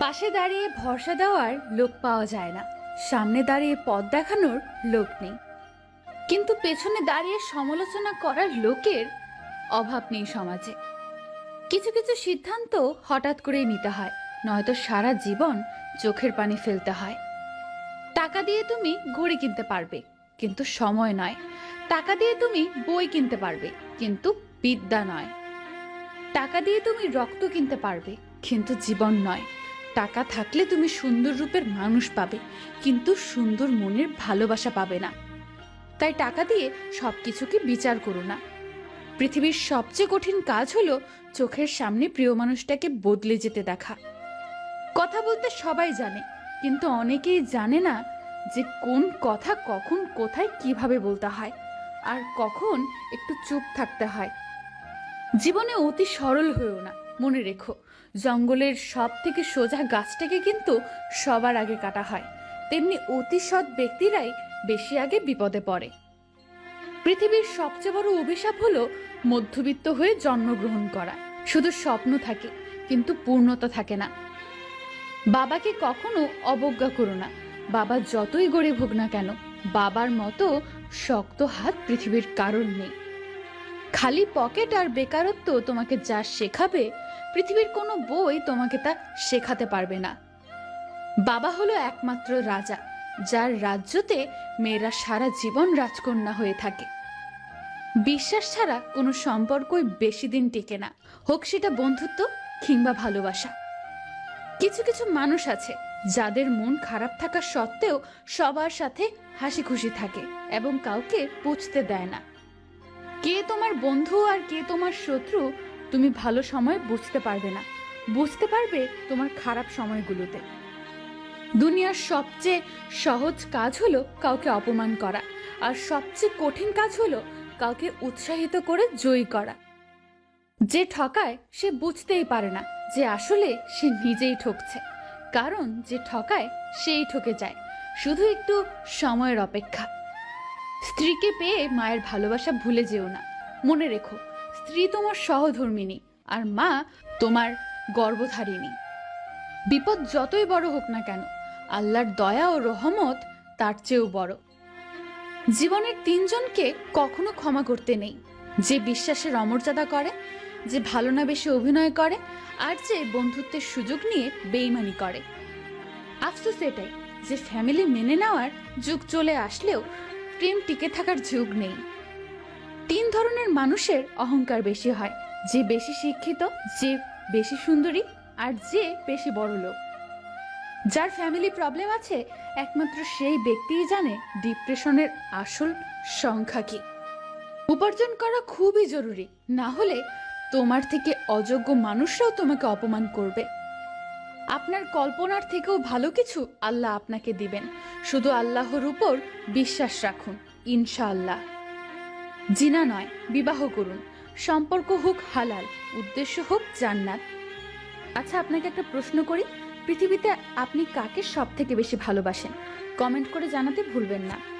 পাশে দাঁড়িয়ে ভরসা দেওয়ার লোক পাওয়া যায় না। সামনে দাঁড়িয়ে পথ দেখানোর লোক নেই। কিন্তু পেছনে দাঁড়িয়ে সমালোচনা করার লোকের অভাব নেই সমাজে। কিছু কিছু সিদ্ধান্ত হঠাৎ করেই নিতে হয়, নয়তো সারা জীবন চোখের পানি ফেলতে হয়। টাকা দিয়ে তুমি ঘড়ি কিনতে পারবে, কিন্তু সময় নয়। টাকা দিয়ে তুমি বই কিনতে পারবে, কিন্তু বিদ্যা নয়। টাকা দিয়ে তুমি রক্ত কিনতে পারবে, কিন্তু জীবন নয়। টাকা থাকলে তুমি সুন্দর রূপের মানুষ পাবে, কিন্তু সুন্দর মনের ভালোবাসা পাবে না। তাই টাকা দিয়ে সব কিছুকে বিচার করো না। পৃথিবীর সবচেয়ে কঠিন কাজ হলো চোখের সামনে প্রিয় মানুষটাকে বদলে যেতে দেখা। কথা বলতে সবাই জানে, কিন্তু অনেকেই জানে না যে কোন কথা কখন কোথায় কীভাবে বলতে হয় আর কখন একটু চুপ থাকতে হয়। জীবনে অতি সরল হয়েও না, মনে রেখো। জঙ্গলের সব থেকে সোজা গাছটাকে কিন্তু সবার আগে কাটা হয়। তেমনি অতি সৎ ব্যক্তিরাই বেশি আগে বিপদে পড়ে। পৃথিবীর সবচেয়ে বড় অভিশাপ হলো মধ্যবিত্ত হয়ে জন্মগ্রহণ করা। শুধু স্বপ্ন থাকে, কিন্তু পূর্ণতা থাকে না। বাবাকে কখনো অবজ্ঞা করো না। বাবা যতই গরিব হোক না কেন, বাবার মতো শক্ত হাত পৃথিবীর কারণ নেই। খালি পকেট আর বেকারত্ব তোমাকে যা শেখাবে, পৃথিবীর কোনো বই তোমাকে তা শেখাতে পারবে না। বাবা হলো একমাত্র রাজা, যার রাজ্যতে মেয়েরা সারা জীবন রাজকন্যা হয়ে থাকে। বিশ্বাস ছাড়া কোনো সম্পর্কই বেশি দিন টিকে না, হোক সেটা বন্ধুত্ব কিংবা ভালোবাসা। কিছু কিছু মানুষ আছে, যাদের মন খারাপ থাকা সত্ত্বেও সবার সাথে হাসি খুশি থাকে এবং কাউকে পুছতে দেয় না। কে তোমার বন্ধু আর কে তোমার শত্রু, তুমি ভালো সময় বুঝতে পারবে না। বুঝতে পারবে তোমার খারাপ সময়গুলোতে। দুনিয়ার সবচেয়ে সহজ কাজ হলো কাউকে অপমান করা, আর সবচেয়ে কঠিন কাজ হলো কাউকে উৎসাহিত করে জয়ী করা। যে ঠকায় সে বুঝতেই পারে না যে আসলে সে নিজেই ঠকছে, কারণ যে ঠকায় সেই ঠকে যায়। শুধু একটু সময়ের অপেক্ষা। স্ত্রীকে পেয়ে মায়ের ভালোবাসা ভুলে যেও না। মনে রেখো, স্ত্রী তোমার সহধর্মিনী আর মা তোমার গর্ভধারিণী। বিপদ যতই বড় হোক না কেন, আল্লাহর দয়া ও রহমত তার চেয়েও বড়। জীবনের তিনজনকে কখনো ক্ষমা করতে নেই। যে বিশ্বাসের অমর্যাদা করে, যে ভালো না বেশি অভিনয় করে, আর যে বন্ধুত্বের সুযোগ নিয়ে বেইমানি করে। আফসোস এটাই যে ফ্যামিলি মেনে নেওয়ার যুগ চলে আসলেও প্রেম টিকে থাকার যুগ নেই। তিন ধরনের মানুষের অহংকার বেশি হয়, যে বেশি শিক্ষিত, যে বেশি সুন্দরী, আর যে বেশি বড় লোক। যার ফ্যামিলি প্রবলেম আছে, একমাত্র সেই ব্যক্তিই জানে ডিপ্রেশনের আসল সংখ্যা কি। উপার্জন করা খুবই জরুরি, না হলে তোমার থেকে অযোগ্য মানুষরাও তোমাকে অপমান করবে। আপনার কল্পনার থেকেও ভালো কিছু আল্লাহ আপনাকে দিবেন। শুধু আল্লাহর উপর বিশ্বাস রাখুন, ইনশাআল্লাহ। জিনা নয়, বিবাহ করুন। সম্পর্ক হোক হালাল, উদ্দেশ্য হোক জান্নাত। আচ্ছা আপনাকে একটা প্রশ্ন করি। পৃথিবীতে আপনি কাকে সব থেকে বেশি ভালোবাসেন? কমেন্ট করে জানাতে ভুলবেন না।